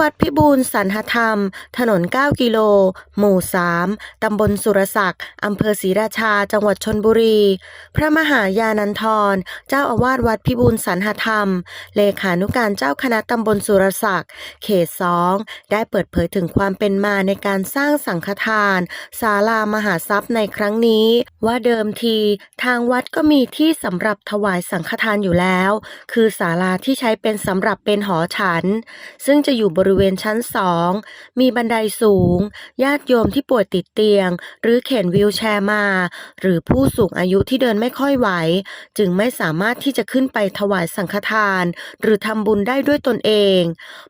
วัดพิบูลสันหธรรม ถนน 9 กิโล หมู่ 3 ตำบลสุรศักดิ์ อำเภอศรีราชา จังหวัดชนบุรี พระมหายานันทร เจ้าอาวาสวัดพิบูลสันหธรรม เลขานุการเจ้าคณะตำบลสุรศักดิ์ เขต2ได้เปิดเผยถึงความเป็นมาในการสร้างสังฆทาน ศาลามหาทรัพย์ในครั้งนี้ ว่าเดิมที ทางวัดก็มีที่สำหรับถวายสังฆทานอยู่แล้ว คือศาลาที่ใช้เป็นสำหรับเป็นหอฉัน ซึ่งจะอยู่บริเวณชั้นสองมีบันไดสูง ญาติโยมที่ป่วยติดเตียง หรือเข็นวีลแชร์มา หรือผู้สูงอายุที่เดินไม่ค่อยไหว จึงไม่สามารถที่จะขึ้นไปถวายสังฆทาน หรือทำบุญได้ด้วยตนเอง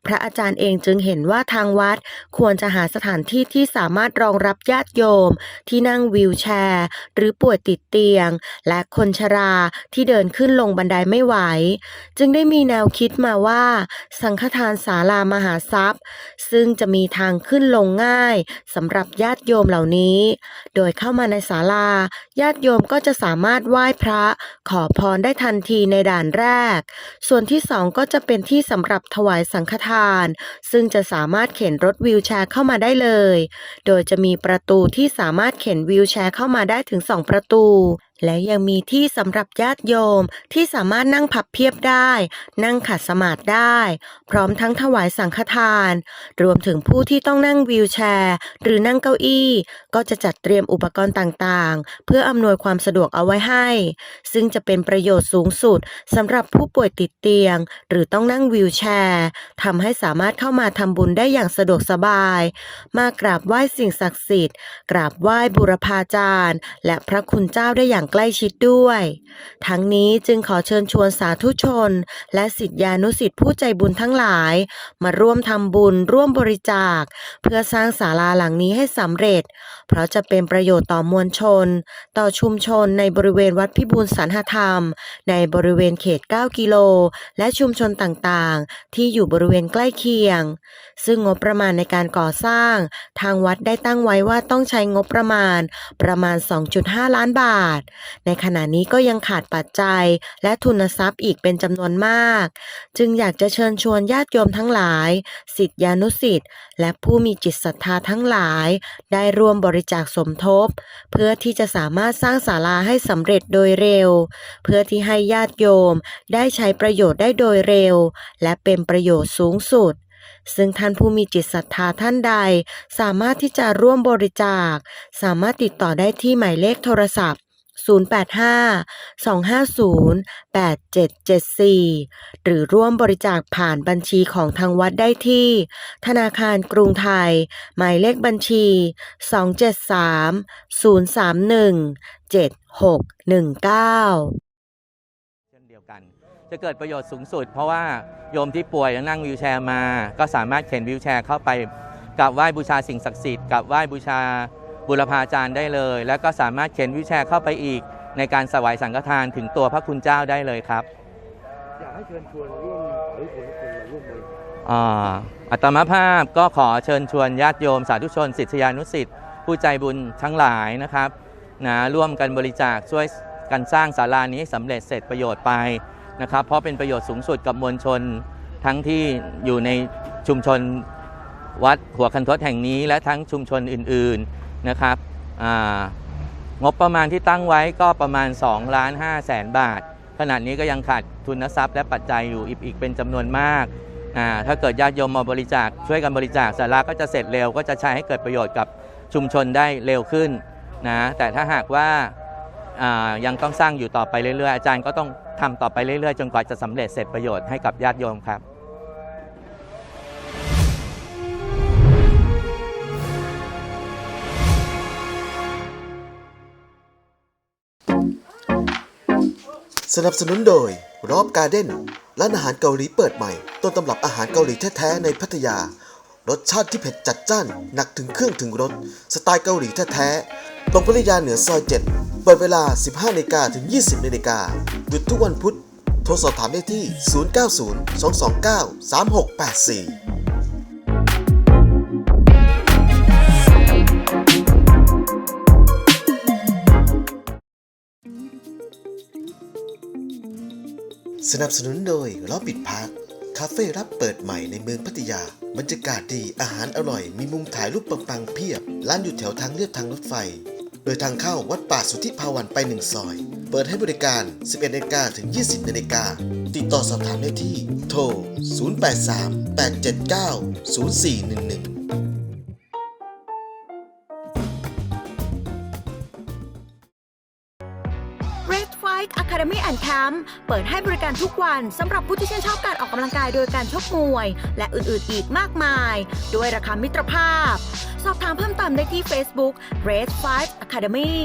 พระอาจารย์เองจึงเห็นว่าทางวัดควรจะหาสถานที่ที่สามารถรองรับญาติโยม ที่นั่งวีลแชร์ หรือป่วยติดเตียง และคนชราที่เดินขึ้นลงบันไดไม่ไหว จึงได้มีแนวคิดมาว่า สังฆทานศาลามหาทรัพย์ ซึ่งจะมีทางขึ้นลงง่ายสำหรับญาติโยมเหล่านี้ โดยเข้ามาในศาลา ญาติโยมก็จะสามารถไหว้พระ ขอพรได้ทันทีในด่านแรก ส่วนที่สองก็จะเป็นที่สำหรับถวายสังฆทาน ซึ่งจะสามารถเข็นรถวีลแชร์เข้ามาได้เลย โดยจะมีประตูที่สามารถเข็นวีลแชร์เข้ามาได้ถึง2ประตู และยังมีที่สำหรับญาติโยมที่สามารถนั่งพับเพียบได้ นั่งขัดสมาธิได้ พร้อมทั้งถวายสังฆทาน รวมถึงผู้ที่ต้องนั่งวีลแชร์ หรือนั่งเก้าอี้ ก็จะจัดเตรียมอุปกรณ์ต่างๆ เพื่ออำนวยความสะดวกเอาไว้ให้ ซึ่งจะเป็นประโยชน์สูงสุดสำหรับผู้ป่วยติดเตียง หรือต้องนั่งวีลแชร์ทำให้สามารถเข้ามาทำบุญได้อย่างสะดวกสบาย มากราบไหว้สิ่งศักดิ์สิทธิ์ กราบไหว้บุรพาจารย์ และพระคุณเจ้าได้อย่างใกล้ชิดด้วย ทั้งนี้จึงขอเชิญชวนสาธุชน และสิทธิานุสิทธิผู้ใจบุญทั้งหลาย มาร่วมทำบุญร่วมบริจาค เพื่อสร้างศาลาหลังนี้ให้สำเร็จ เพราะจะเป็นประโยชน์ต่อมวลชน ต่อชุมชนในบริเวณวัดพิบูลสรรหธรรม ในบริเวณเขต 9 กิโล และชุมชนต่างๆ ที่อยู่บริเวณใกล้เคียง ซึ่งงบประมาณในการก่อสร้าง ทางวัดได้ตั้งไว้ว่าต้องใช้งบประมาณประมาณ 2.5 ล้านบาทในขณะนี้ก็ยังขาดปัจจัยและทุนทรัพย์อีกเป็นจำนวนมาก จึงอยากจะเชิญชวนญาติโยมทั้งหลาย สิทธิานุสิทธิ์และผู้มีจิตศรัทธาทั้งหลาย ได้ร่วมบริจาคสมทบ เพื่อที่จะสามารถสร้างศาลาให้สำเร็จโดยเร็ว เพื่อที่ให้ญาติโยมได้ใช้ประโยชน์ได้โดยเร็ว และเป็นประโยชน์สูงสุดซึ่งท่านผู้มีจิตศรัทธาท่านใด สามารถที่จะร่วมบริจาค สามารถติดต่อได้ที่หมายเลขโทรศัพท์ 085 250 8774 หรือร่วมบริจาคผ่านบัญชีของทางวัดได้ที่ ธนาคารกรุงไทย หมายเลขบัญชี 273 031 7619เช่นเดียวกันจะเกิดประโยชน์สูงสุด เพราะว่าโยมที่ป่วยนั่งวีลแชร์มา ก็สามารถเข็นวีลแชร์เข้าไปกราบไหว้บูชาสิ่งศักดิ์สิทธิ์กราบไหว้บูชา บุรพาจารย์ได้เลย แล้วก็สามารถเข็นวีลแชร์เข้าไปอีก ในการสวายสังฆทานถึงตัวพระคุณเจ้าได้เลยครับ อยากให้เชิญชวนร่วมหรือคนทุกคนมาร่วมบริจาคอ่าอัตมาภาพก็ขอเชิญชวนญาติโยมสาธุชน ศิษยานุสิษย์ผู้ใจบุญทั้งหลายนะครับนะร่วมกันบริจาคช่วยกันสร้างศาลานี้ให้สำเร็จเสร็จประโยชน์ไปนะครับ เพราะเป็นประโยชน์สูงสุดกับมวลชนทั้งที่อยู่ในชุมชนวัดหัวคันทศแห่งนี้และทั้งชุมชนอื่น ๆ นะครับงบประมาณที่ตั้งไว้ก็ประมาณ2ล้าน5แสนบาท ขณะนี้ก็ยังขาดทุนทรัพย์และปัจจัยอยู่อีกอีกเป็นจำนวนมากาถ้าเกิดญาติโยมมาบริจาคช่วยกันบริจาคศาลาก็จะเสร็จเร็วก็จะใช้ให้เกิดประโยชน์กับชุมชนได้เร็วขึ้นนะแต่ถ้าหากว่าอ่ายังต้องสร้างอยู่ต่อไปเรื่อยๆ อาจารย์ก็ต้องทำต่อไปเรื่อยๆ จนกว่าจะสำเร็จเสร็จประโยชน์ให้กับญาติโยมครับ สนับสนุนโดยรอบการ์เด้นร้านอาหารเกาหลีเปิดใหม่ ต้นตำรับอาหารเกาหลีแท้ๆในพัทยา รสชาติที่เผ็ดจัดจ้าน หนักถึงเครื่องถึงรสสไตล์เกาหลีแท้ๆตรงพัทยาเหนือซอย 7 เปิดเวลา 15นาฬิกาถึง 20นาฬิกาหยุดทุกวันพุธ โทรสอบถามได้ที่ 090 229 3684 สนับสนุนโดยล้อปิดพาร์คคาเฟ่รับเปิดใหม่ในเมืองพัทยา บรรยากาศดีอาหารอร่อย มีมุมถ่ายรูปปังๆเพียบ ร้านอยู่แถวทางเลียบทางรถไฟ โดยทางเข้าวัดป่าสุทธิภาวันไปหนึ่งซอย เปิดให้บริการ 11นาฬิกาถึง 20นาฬิกาติดต่อสอบถามได้ที่ โทร 083 879 0411 Bike Academy and Camp เปิดให้บริการทุกวันสำหรับผู้ที่ชื่นชอบการออกกำลังกายโดยการชกมวย และอื่นๆอีกมากมาย ด้วยราคามิตรภาพ สอบถามเพิ่มเติมได้ที่ Facebook Red Fight Academy